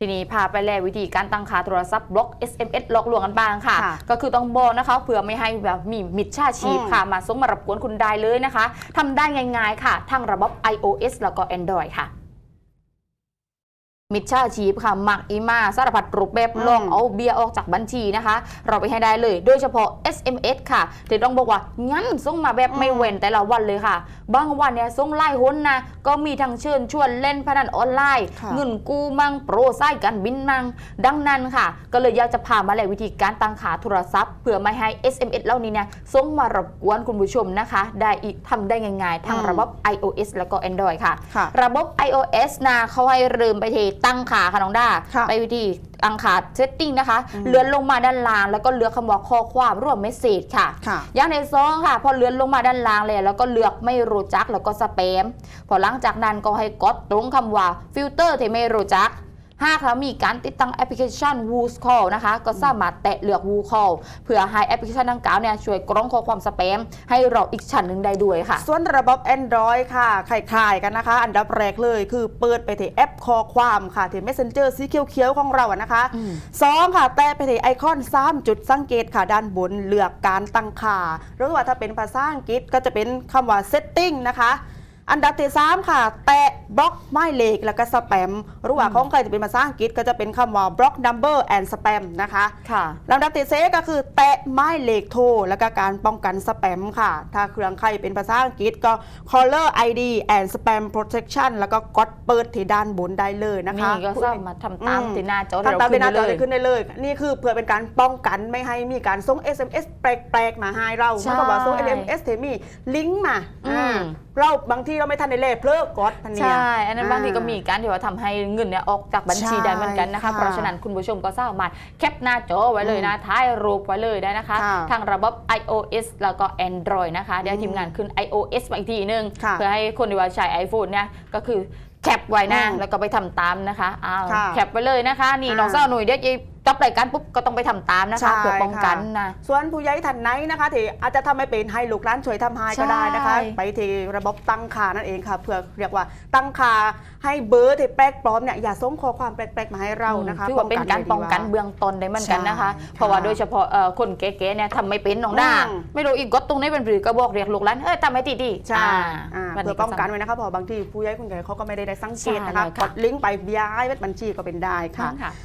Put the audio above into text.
ทีนี้พาไปแลวิธีการตั้งค่าโทรศัพท์บล็อก SMS หลอกลวงกันบ้างค่ะค่ะก็คือต้องบอกนะคะเผื่อไม่ให้แบบมีมิจฉาชีพอืมค่ะ มาส่งมารบกวนคุณได้เลยนะคะทำได้ง่ายๆค่ะทั้งระบบ iOS แล้วก็ Android ค่ะ มิจฉาชีพค่ะมักอีมาสารพัดรูปแบบอืมลองเอาเบียร์ออกจากบัญชีนะคะ เราไปให้ได้เลย โดยเฉพาะ SMS ค่ะที่ต้องบอกว่า งั้นส่งมาแบบไม่เว้นแต่ละวันเลยค่ะ บางวันเนี่ยส่งไล่หุนนะ ก็มีทั้งเชิญชวนเล่นพนันออนไลน์ค่ะเงินกู้มั่งโปรไซต์การบินมั่งดังนั้นค่ะ ก็เลยอยากจะพามาแหละวิธีการตั้งขาโทรศัพท์เพื่อไม่ให้ SMS เหล่านี้เนี่ยส่งมารบกวนคุณผู้ชมนะคะ ได้อีกทำได้ง่ายๆทั้งอืมระบบ iOS แล้วก็ Android ค่ะค่ะ ระบบ iOS นะเขาให้เริ่มไปที่ตั้งขาค่ะน้องด้าค่ะไปวิธีตั้งขา setting นะคะอืมเลื่อนลงมาด้านล่าง แล้วก็เลือกคำว่าข้อความร่วมเมสเซจค่ะ ค่ะอย่างในซองค่ะ พอเลื่อนลงมาด้านล่างเลยแล้วก็เลือกไม่รู้จักแล้วก็สเปม พอหลังจากนั้นก็ให้กดตรงคำว่าฟิลเตอร์ที่ไม่รู้จัก หากเรามีการติดตั้งแอปพลิเคชัน Woo Call นะคะ ก็สามารถแตะเลือก Woo Call เพื่อให้แอปพลิเคชันดังกล่าวเนี่ยช่วยกรองข้อความสเปม ให้เราอีกชั้นหนึ่งได้ด้วยค่ะ ส่วนระบบ Android ค่ะคล้ายๆกันนะคะ อันดับแรกเลยคือเปิดไปที่แอปคอความค่ะที่ Messenger สีเขียวๆของเราอะนะคะอืมสองค่ะ แตะไปที่ไอคอน 3 จุดสังเกตค่ะด้านบนเลือกการตั้งค่าหรือว่าถ้าเป็นภาษาอังกฤษก็จะเป็นคำว่า setting นะคะ อันดับที่3ค่ะ แตะบล็อกหมายเลขแล้วก็สแปมหรือว่าของใครจะเป็นภาษาอังกฤษก็จะเป็นคำว่า block number and spam นะคะค่ะลำดับที่เซก็คือ แตะไม้เลขโทรแล้วก็การป้องกันสแปมค่ะ ถ้าเครื่องใครเป็นภาษาอังกฤษก็ caller ID and spam protection แล้วก็กดเปิดที่ด้านบนได้เลยนะคะนี่ก็สามารถทำตามอืมที่หน้าจอทำตามขึ้ที่หน้าจอเลจะยขึ้นได้เลย นี่คือเพื่อเป็นการป้องกันไม่ให้มีการส่ง SMS แปลกๆมาให้เราใช่เมื่อกับว่าส่ง SMS เทมีลิงก์มาอืมอ่าเราบางทีเราไม่ทันได้เล่เพลอกดพันเนียใช่ อันนั้นบางทีก็มีการที่ว่าทำให้เงินเนี่ยออกจากบัญชีใช่ได้เหมือนกันนะคะค่ะเพราะฉะนั้นคุณผู้ชมก็สามารถแคปหน้าจอไว้เลยนะท้ายรูปไว้เลยได้นะคะ ค่ะทางระบบ iOS แล้วก็ Android นะคะ เดี๋ยวทีมงานขึ้น iOS มาอีกทีนึง ค่ะเพื่อให้คนที่ว่าใช้ iPhone เนี่ยก็คือแคปไว้นะ อืมแล้วก็ไปทำตามนะคะอ้าวค่ะแคปไปเลยนะคะ นี่อ่าน้องสาวหนุ่ยเดี๋ยวจะ จับรายการปุ๊บก็ต้องไปทำตามนะคะใช่เพื่อป้องกันนะส่วนผู้ใหญ่ท่านไหนนะคะที่อาจจะทำไม่เป็นให้ลูกหลานช่วยทำให้ก็ได้นะคะใช่ไปที่ระบบตั้งค่านั่นเองค่ะ เพื่อเรียกว่าตั้งค่าให้เบอร์ที่แปลกปลอมเนี่ยอย่าส่งข้อความแปลกๆมาให้เรานะคะถือว่าเป็นการป้องกันไว้ดีว่าเบื้องต้นได้เหมือนกันนะคะใช่เพราะว่าค่ะโดยเฉพาะเอ่อคนเก๋ๆเนี่ยทำไม่เป็นน้องด้าอืมไม่รู้อีกกดตรงนี้เป็นหรือก็บอกเรียกลูกหลานเอ้ยทำให้ดีๆใช่อ่าอ่าวันเพื่นี้อป้องกันไว้นะคะเพราะบางทีผู้ใหญ่คุณใหญ่เขาก็ไม่ได้ได้สังเกตนะคะใช่ค่ะกดลิงก์ไปย้ายบัญชีก็เป็นได้ค่ะค่ะ